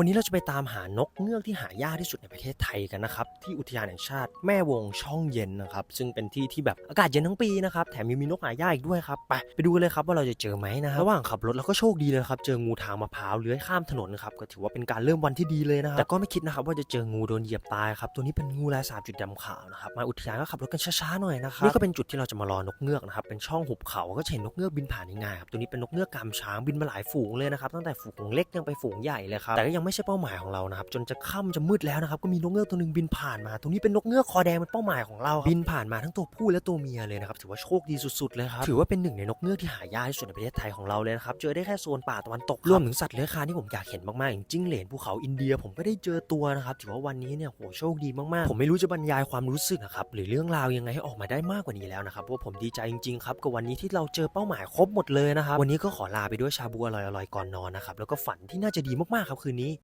วันนี้เราจะไปตามหานกเงือกที่หายากที่สุดในประเทศไทยกันนะครับ ที่อุทยานแห่งชาติแม่วงช่องเย็นนะครับ ซึ่งเป็นที่ที่แบบอากาศเย็นทั้งปีนะครับ แถมยังมีนกหายากอีกด้วยครับ ไปไปดูกันเลยครับว่าเราจะเจอไหมนะรระหว่างขับรถเราก็โชคดีเลยครับเจองูทางมะพร้าวเลื้อยข้ามถนนครับก็ถือว่าเป็นการเริ่มวันที่ดีเลยนะครับแต่ก็ไม่คิดนะครับว่าจะเจองูโดนเหยียบตายครับตัวนี้เป็นงูลายสามจุดดำขาวนะครับมาอุทยานก็ขับรถกันช้าๆหน่อยนะครับนี่ก็เป็นจุดที่เราจะมารอนกเงือกนะครับเป็นช่องหุบเขาก็จะเห็นนกเงือกบินผ่านง่ายๆครับตัวนี้เป็นนกเงือกกามช้างบินมาหลายฝูงเลยนะครับตั้งแต่ฝูงเล็กยังไปฝูงใหญ่เลยครับแต่ก็ยังไม่ใช่เป้าหมายของเรานะครับจนจะค่ำจะมืดแล้วนะครับก็มีนกเงือกตัวหนึ่งบินผ่านมา ตัวนี้เป็นนกเงือกคอแดงเป็นเป้าหมายของเราบบินผ่านมาทั้งตัวผู้และตัวเมียเลยนะครับถือว่าโชคดีสุดๆเลยครับถือว่าเป็นหนึ่งในนกเงือกที่หายากที่สุดในประเทศไทยของเราเลยนะครับเจอได้แค่โซนป่าตะวันตกรวมถึงสัตว์เลื้อยคลานที่ผมอยากเห็นมากๆอย่างจิ้งเหลนภูเขาอินเดียผมก็ได้เจอตัวนะครับถือว่าวันนี้เนี่ยโหโชคดีมากๆ ผมไม่รู้จะบรรยายความรู้สึกนะครับหรือเรื่องราวยังไงให้ออกมาได้มากกว่านี้แล้วนะครับเพราะว่าผมดีใจจริงๆครับกับวันนี้ที่เราเจอเป้าหมายครบหมดเลยนะครับวันนี้ก็ขอลาไปด้วยชาบูอร่อยๆก่อนนอนนะครับแล้วก็ฝันที่น่าจะดีมากๆครับคืนนี้